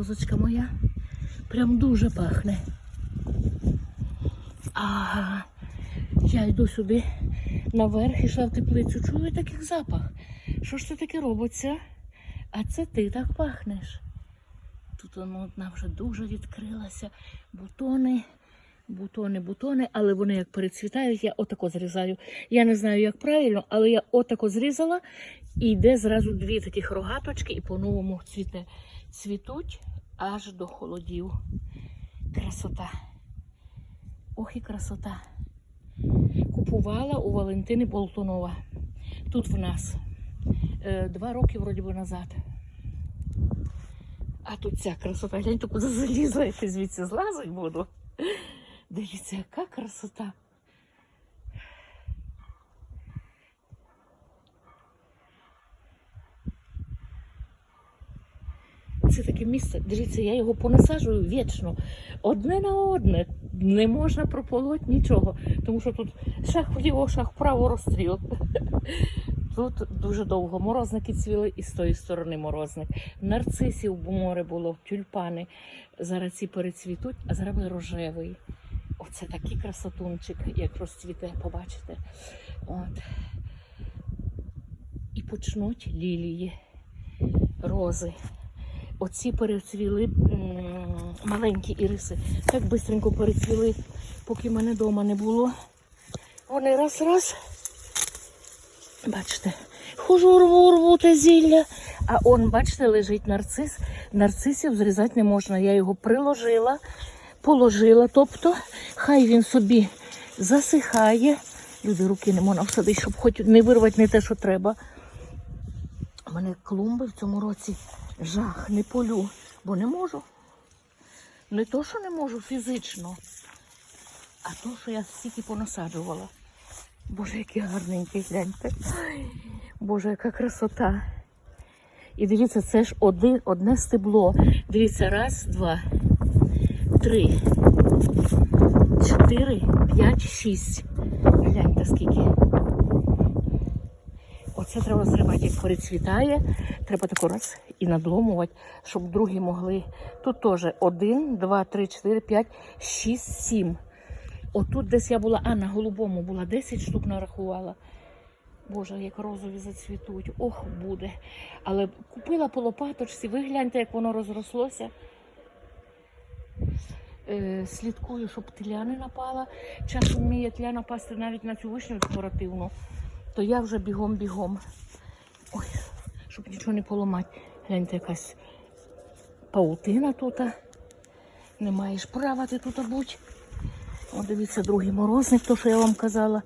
розочка моя. Прям дуже пахне. Ага. Я йду сюди наверх, ішла в теплицю. Чую такий запах. Що ж це таке робиться? А це ти так пахнеш. Тут воно одна вже дуже відкрилася. Бутони, бутони, бутони, але вони як перецвітають, я отако зрізаю. Я не знаю, як правильно, але я отако зрізала і йде зразу дві таких рогаточки і по-новому цвіте. Цвітуть аж до холодів. Красота. Ох і красота. Купувала у Валентини Болтунова. Тут в нас. Е, Два роки вроді би назад. А тут ця красота. Гляньте, куди залізла, я звідси злазить буду. Дивіться, яка красота. Це таке місце. Дивіться, я його понасаджую вічно. Одне на одне. Не можна прополоть нічого. Тому що тут шах вліво, шах вправо розстріл. Тут дуже довго морозники цвіли і з тої сторони морозник. Нарцисів море було, тюльпани. Зараз ці перецвітуть, а зараз рожевий. Оце такий красотунчик, як розцвіте, побачите. От. І почнуть лілії, рози. Оці перецвіли маленькі іриси. Так бистренько перецвіли, поки мене вдома не було. Вони раз-раз. Бачите, хожу рву, рву те зілля. А он, бачите, лежить нарцис. Нарцисів зрізати не можна. Я його приложила, положила. Тобто, хай він собі засихає. Люди руки не можна всадити, щоб хоч не вирвати не те, що треба. У мене клумби в цьому році жах, не полю, бо не можу. Не то, що не можу фізично, а то, що я стільки понасаджувала. Боже, який гарненький, гляньте. Боже, яка красота. І дивіться, це ж один, одне стебло. Дивіться, раз, два, три, чотири, п'ять, шість. Гляньте скільки. Оце треба зривати, як перецвітає. Треба тако раз і надломувати, щоб другі могли. Тут теж один, два, три, чотири, п'ять, шість, сім. Отут десь я була, а на голубому була 10 штук нарахувала. Боже, як розові зацвітуть. Ох, буде. Але купила по лопаточці, ви гляньте, як воно розрослося. Е, слідкую, щоб тля не напала. Часом вміє тля напасти навіть на цю вишню декоративну, то я вже бігом-бігом. Ой, щоб нічого не поламати. Гляньте, якась паутина тут. Не маєш права ти тут бути. О, дивіться, другий морозник, то, що я вам казала.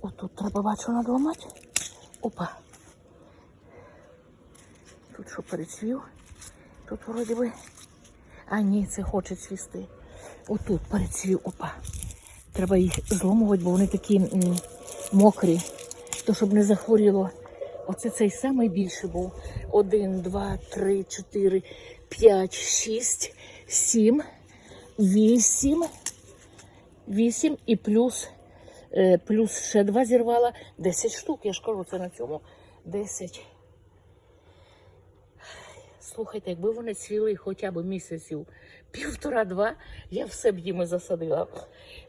Отут треба бачу надламати. Опа. Тут що перецвів? Тут вроді би. А ні, це хоче цвісти. Отут перецвів. Опа. Треба їх зломувати, бо вони такі мокрі. То щоб не захворіло. Оце цей самий більший був. Один, два, три, чотири, п'ять, шість, сім. Вісім. Вісім і плюс, е, плюс ще два зірвала. Десять штук. Я ж кажу, це на цьому десять. Слухайте, якби вони цвіли хоча б місяців півтора-два, я все б їми засадила.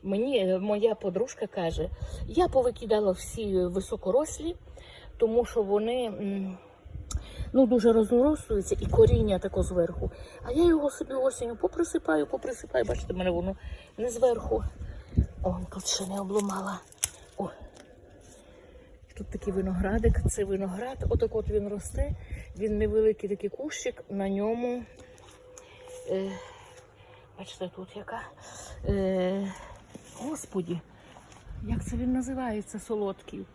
Мені е, моя подружка каже, я повикидала всі високорослі, тому що вони. ну, дуже розрослюється і коріння тако зверху. А я його собі осінню поприсипаю, поприсипаю. Бачите, мене воно не зверху. О, тут ще не обломала. Тут такий виноградик, це виноград, отак от він росте. Він невеликий такий кущик, на ньому. Е, бачите, тут яка. Е, господі, як це він називається солодкий?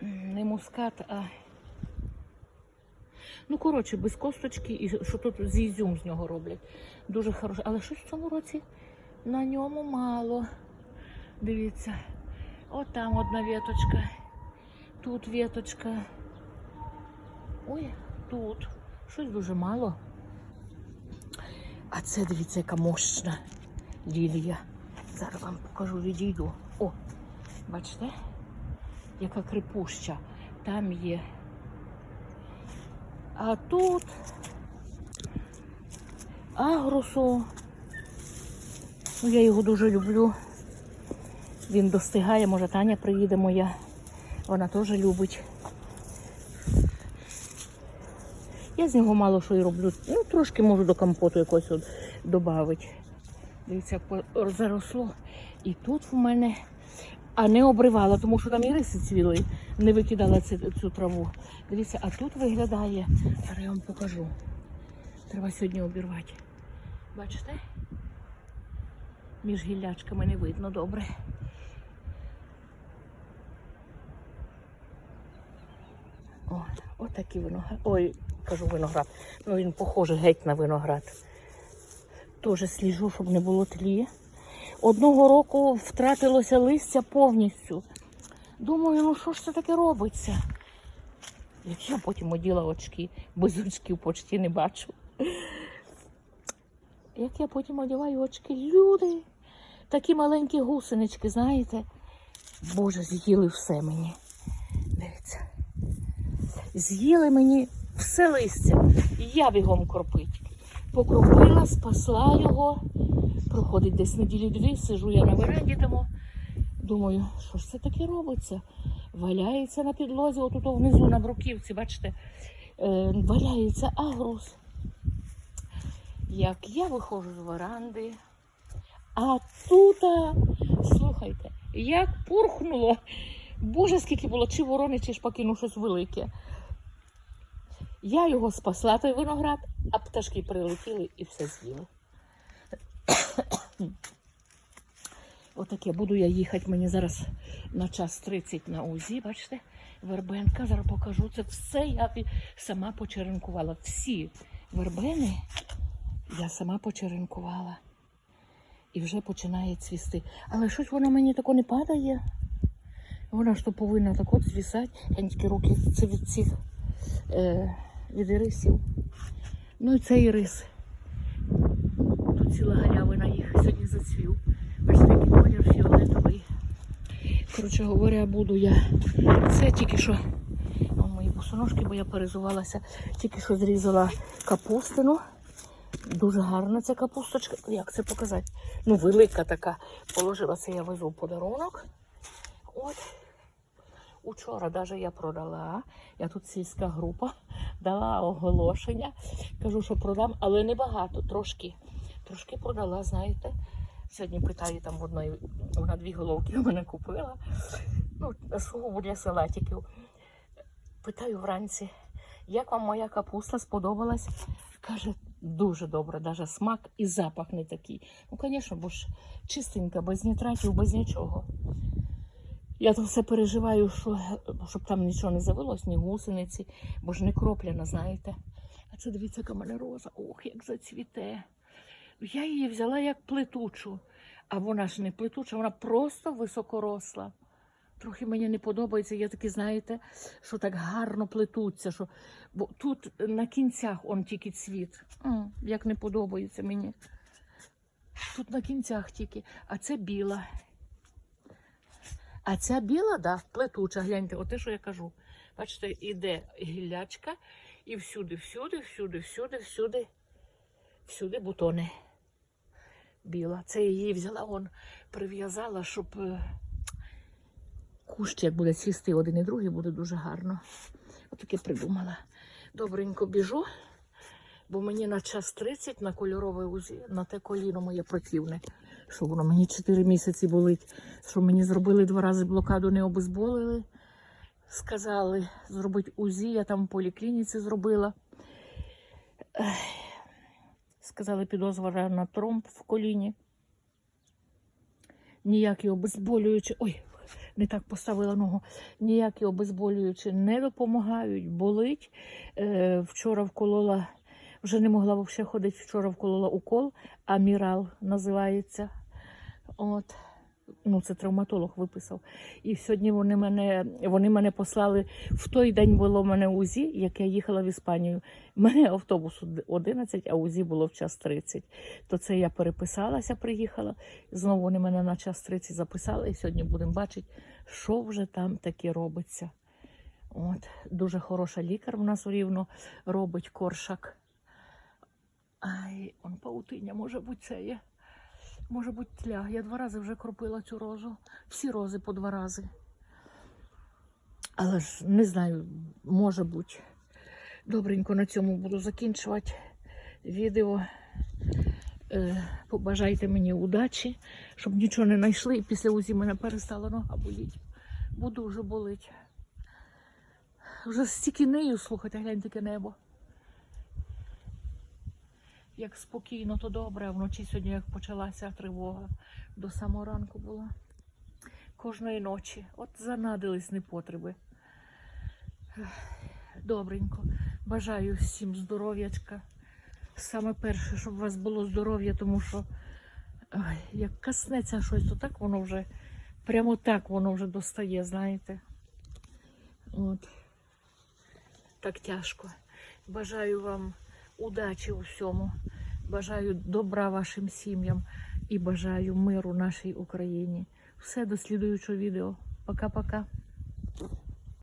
Не мускат, а. Ну, коротше, без косточки, і що тут з ізюм з нього роблять. Дуже хороше. Але щось в цьому році на ньому мало. Дивіться. От там одна віточка. Тут віточка. Ой, тут. Щось дуже мало. А це, дивіться, яка мощна лілія. Зараз вам покажу, відійду. О, бачите? Яка крепуща. Там є А тут агрусу. Ну, я його дуже люблю. Він достигає, може Таня приїде моя. Вона теж любить. Я з нього мало що і роблю. Ну, трошки можу до компоту якось от додати. Дивіться, заросло. І тут в мене, а не обривала, тому що там і риси цвіли, не викидала цю, цю траву. Дивіться, а тут виглядає, зараз я вам покажу. Треба сьогодні обірвати. Бачите? Між гіллячками не видно добре. От, от виноград. Ой, кажу виноград. Ну він похожий геть на виноград. Теж сліжу, щоб не було тлі. Одного року втратилося листя повністю. Думаю, ну що ж це таке робиться? Я потім оділа очки, без очків почти не бачу. Як я потім одягаю очки, люди, такі маленькі гусенички, знаєте, Боже, з'їли все мені. З'їли мені все листя. І я бігом кропить. Покропила, спасла його. Проходить десь неділі дві, сижу я на веранді тому. Думаю, що ж це таке робиться? Валяється на підлозі, отут внизу на бруківці, бачите, е, валяється агрус. Як я виходжу з веранди, а тут, слухайте, як пурхнуло. Боже, скільки було, чи ворони, чи шпаки, ну щось велике. Я його спасла, той виноград, а пташки прилетіли і все з'їли. Отаке буду я їхати. Мені зараз на час 30 на УЗІ, бачите, вербенка. Зараз покажу. Це все я сама почеренкувала. Всі вербени я сама почеренкувала. І вже починає цвісти. Але щось воно мені тако не падає. Вона ж то повинна так от звісати. Я руки це від цих е, від ірисів. Ну і цей ірис. Тут ціла галявина їх сьогодні зацвів. Бачите, який колір фіолетовий. Коротше говоря, буду я. Це тільки що. О, мої босоножки, бо я перезувалася. Тільки що зрізала капустину. Дуже гарна ця капусточка. Як це показати? Ну, велика така. Положила це, я везу в подарунок. От. Учора даже я продала. Я тут сільська група дала оголошення. Кажу, що продам, але не багато, трошки. Трошки продала, знаєте. Сьогодні питаю там в одної, вона дві головки у мене купила. Ну, сугубо для салатиків. Питаю вранці, як вам моя капуста сподобалась? Каже, дуже добре, навіть смак і запах не такий. Ну, звісно, бо ж чистенька, без нітратів, без нічого. Я то все переживаю, що, щоб там нічого не завелось, ні гусениці, бо ж не кропляна, знаєте. А це дивіться, яка роза. Ох, як зацвіте. Я її взяла як плетучу, а вона ж не плетуча, вона просто високоросла. Трохи мені не подобається, я таки, знаєте, що так гарно плетуться, що... бо тут на кінцях он тільки цвіт. М, як не подобається мені. Тут на кінцях тільки, а це біла. А ця біла, да, плетуча, гляньте, оте, що я кажу. Бачите, іде гіллячка, і всюди, всюди, всюди, всюди, всюди, всюди бутони. Біла. Це її взяла, он прив'язала, щоб е, кущ, як буде цвісти один і другий, буде дуже гарно. Отаке придумала. Добренько біжу, бо мені на час 30 на кольорове УЗІ, на те коліно моє противне, що воно мені 4 місяці болить, що мені зробили два рази блокаду, не обезболили. Сказали зробити УЗІ, я там в поліклініці зробила. Сказали, підозра на тромб в коліні. Ніякі обезболюючі. Ой, не так поставила ногу. Ніякі обезболюючі не допомагають, болить. Е, вчора вколола, вже не могла взагалі ходити. Вчора вколола укол, амірал називається. От. Ну, це травматолог виписав. І сьогодні вони мене, вони мене послали в той день було в мене УЗІ, як я їхала в Іспанію. У мене автобус 11, а УЗІ було в час 30. То це я переписалася, приїхала. Знову вони мене на час 30 записали, і сьогодні будемо бачити, що вже там таке робиться. От, дуже хороша лікар в нас рівно робить коршак. Ай, он паутиня, може бути це є. Може бути тля. Я два рази вже кропила цю розу. Всі рози по два рази. Але ж не знаю, може бути. Добренько на цьому буду закінчувати відео. Е, побажайте мені удачі, щоб нічого не знайшли, і після УЗІ мене перестала нога боліти. Бо дуже болить. Вже стільки нею, слухайте, гляньте таке небо. Як спокійно, то добре, вночі сьогодні, як почалася тривога, до самого ранку була. Кожної ночі. От занадились непотреби. Добренько. Бажаю всім здоров'ячка. Саме перше, щоб у вас було здоров'я, тому що як коснеться щось, то так воно вже, прямо так воно вже достає, знаєте. От. Так тяжко. Бажаю вам удачі у всьому. Бажаю добра вашим сім'ям і бажаю миру нашій Україні. Все до слідуючого відео. Пока-пока.